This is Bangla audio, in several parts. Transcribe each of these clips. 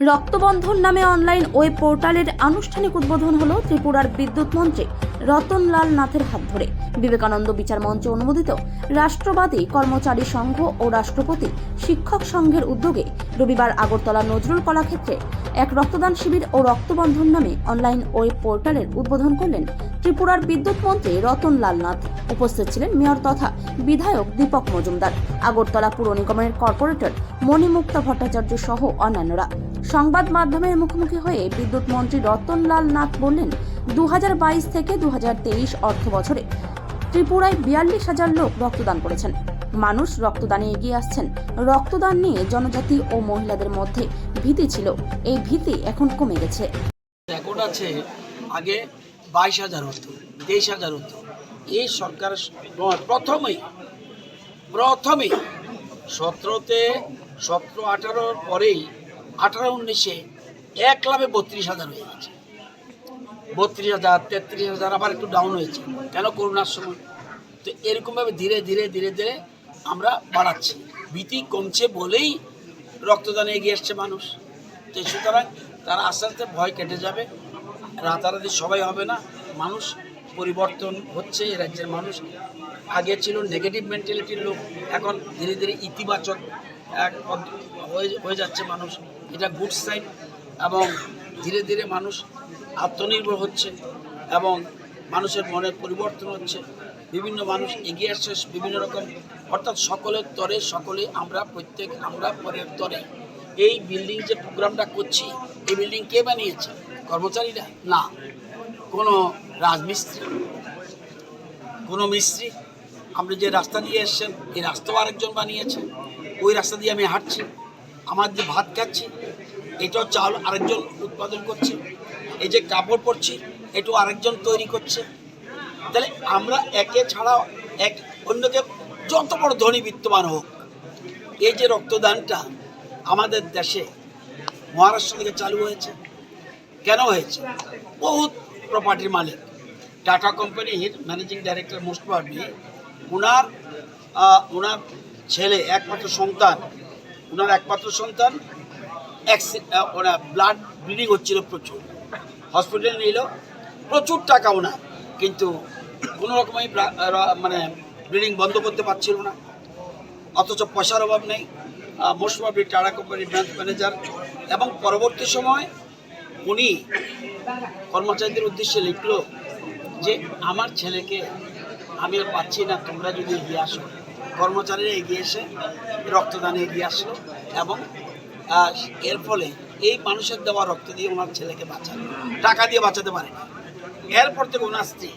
রক্তবন্ধন নামে অনলাইন ওয়েব পোর্টালের আনুষ্ঠানিক উদ্বোধন হল ত্রিপুরার বিদ্যুৎ মন্ত্রী রতনলাল নাথের হাত ধরে। বিবেকানন্দ বিচার মঞ্চ অনুমোদিত রাষ্ট্রবাদী কর্মচারী সংঘ ও রাষ্ট্রপতি শিক্ষক সংঘের উদ্যোগে রবিবার আগরতলা নজরুল কলাক্ষেত্রে এক রক্তদান শিবির ও রক্তবন্ধন নামে অনলাইন ওয়েব পোর্টালের উদ্বোধন করলেন ত্রিপুরার বিদ্যুৎ মন্ত্রী রতনলাল নাথ। উপস্থিত ছিলেন মেয়র তথা বিধায়ক দীপক মজুমদার। আগরতলা পুর নিগমের কর্পোরেটর মণিমুক্তা ভট্টাচার্য সহ অন্যান্যরা। সংবাদ মাধ্যমের মুখোমুখি হয়ে বিদ্যুৎ মন্ত্রী রতনলাল নাথ বললেন দু হাজার বাইশ থেকে দু অর্থ বছরে ত্রিপুরায় বিয়াল্লিশ হাজার লোক রক্তদান করেছেন। মানুষ রক্তদানে এগিয়ে আসছেন। রক্তদান নিয়ে জনজাতি ও মহিলাদের মধ্যে ভীতি ছিল। এই ভীতি এখন কমে গেছে। রেকর্ড আছে আগে বাইশ হাজার হতো, তেইশ হাজার হতো। এই সরকার প্রথমেই প্রথমেই সতেরোতে, সতেরো আঠারোর পরেই আঠারো উনিশে এক লাভে বত্রিশ হাজার হয়ে গেছে। বত্রিশ হাজার, তেত্রিশ হাজার আবার একটু ডাউন হয়েছে। কেন করোনার সময়? তো এরকমভাবে ধীরে ধীরে ধীরে ধীরে আমরা বাড়াচ্ছি। ভীতি কমছে বলেই রক্তদানে এগিয়ে এসছে মানুষ। তো সুতরাং তারা আস্তে আস্তে ভয় কেটে যাবে। রাতারাতি সবাই হবে না। মানুষ পরিবর্তন হচ্ছে, এই রাজ্যের মানুষ। আগে ছিল নেগেটিভ মেন্টালিটির লোক, এখন ধীরে ধীরে ইতিবাচক এক হয়ে যাচ্ছে মানুষ। এটা গুড সাইড এবং ধীরে ধীরে মানুষ আত্মনির্ভর হচ্ছে এবং মানুষের মনের পরিবর্তন হচ্ছে। বিভিন্ন মানুষ এগিয়ে আসছে বিভিন্ন রকম। অর্থাৎ সকলের তরে সকলে আমরা, প্রত্যেক আমরা পরের তরে। এই বিল্ডিং যে প্রোগ্রামটা করছি, এই বিল্ডিং কে বানিয়েছে? কর্মচারীরা? না। কোনো রাজমিস্ত্রি? কোনো মিস্ত্রি? আপনি যে রাস্তা দিয়ে এসছেন, এই রাস্তাও আরেকজন বানিয়েছে। ওই রাস্তা দিয়ে আমি হাঁটছি, আমার যে ভাত খাচ্ছি, এটাও চাল আরেকজন উৎপাদন করছে, এই যে কাপড় পরছি, এটাও আরেকজন তৈরি করছে। তাহলে আমরা একে ছাড়া এক অন্যকে যত বড় ধনী বিত্তমান হোক, এই যে রক্তদানটা আমাদের দেশে মহারাষ্ট্র থেকে চালু হয়েছে। কেন হয়েছে? বহুত প্রপার্টির মালিক টাটা কোম্পানির ম্যানেজিং ডাইরেক্টর মোস্ট ওনার ওনার ছেলে একমাত্র সন্তান ওনার একমাত্র সন্তান ওনার ব্লাড ব্লিডিং হচ্ছিল প্রচুর। হসপিটালে নিল, প্রচুর টাকা ওনার, কিন্তু কোনো রকমই মানে ব্লিডিং বন্ধ করতে পারছিল না। অথচ পয়সার অভাব নেই। মোস্ট টাটা কোম্পানির ব্রাঞ্চ ম্যানেজার এবং পরবর্তী সময় উনি কর্মচারীদের উদ্দেশ্যে লিখল যে, আমার ছেলেকে আমি আর পাচ্ছি না, তোমরা যদি এগিয়ে আসো। কর্মচারীরা এগিয়ে এসে রক্তদানে এগিয়ে আসলো এবং এর ফলে এই মানুষের দেওয়া রক্ত দিয়ে ওনার ছেলেকে বাঁচালো। টাকা দিয়ে বাঁচাতে পারে এরপর থেকে ওনার স্ত্রী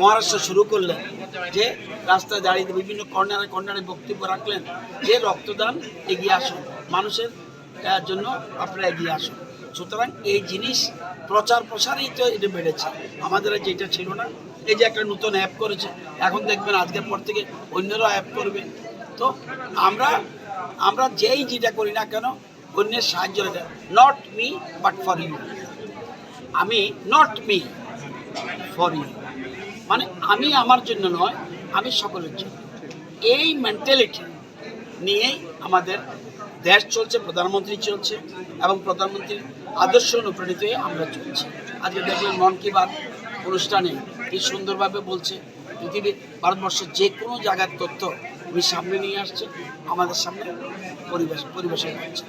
মহারাষ্ট্র শুরু করলেন যে রাস্তায় দাঁড়িয়ে বিভিন্ন কর্নারে কর্নারে বক্তব্য রাখলেন যে রক্তদান এগিয়ে আসুন, মানুষের জন্য আপনারা এগিয়ে আসুন। সুতরাং এই জিনিস প্রচার প্রসারেই তো এটা বেড়েছে। আমাদের যেটা ছিল না এই যে একটা নতুন অ্যাপ করেছে, এখন দেখবেন আজকের পর থেকে অন্যরাও অ্যাপ করবে। তো আমরা আমরা যেই যেটা করি না কেন, অন্যের সাহায্য not me but for you আমি নট মি ফর ইউ মানে আমি আমার জন্য নয়, আমি সকলের জন্য। এই মেন্টালিটি নিয়েই আমাদের দেশ চলছে, প্রধানমন্ত্রী চলছে, এবং প্রধানমন্ত্রীর আদর্শ অনুপ্রাণিত হয়ে আমরা চলছি। আজকে দেখবেন মন কি বাত অনুষ্ঠানে কি সুন্দরভাবে বলছে, পৃথিবীর ভারতবর্ষের যে কোনো জায়গার তথ্য উনি সামনে নিয়ে আসছে, আমাদের সামনে পরিবেশ পরিবেশন করছে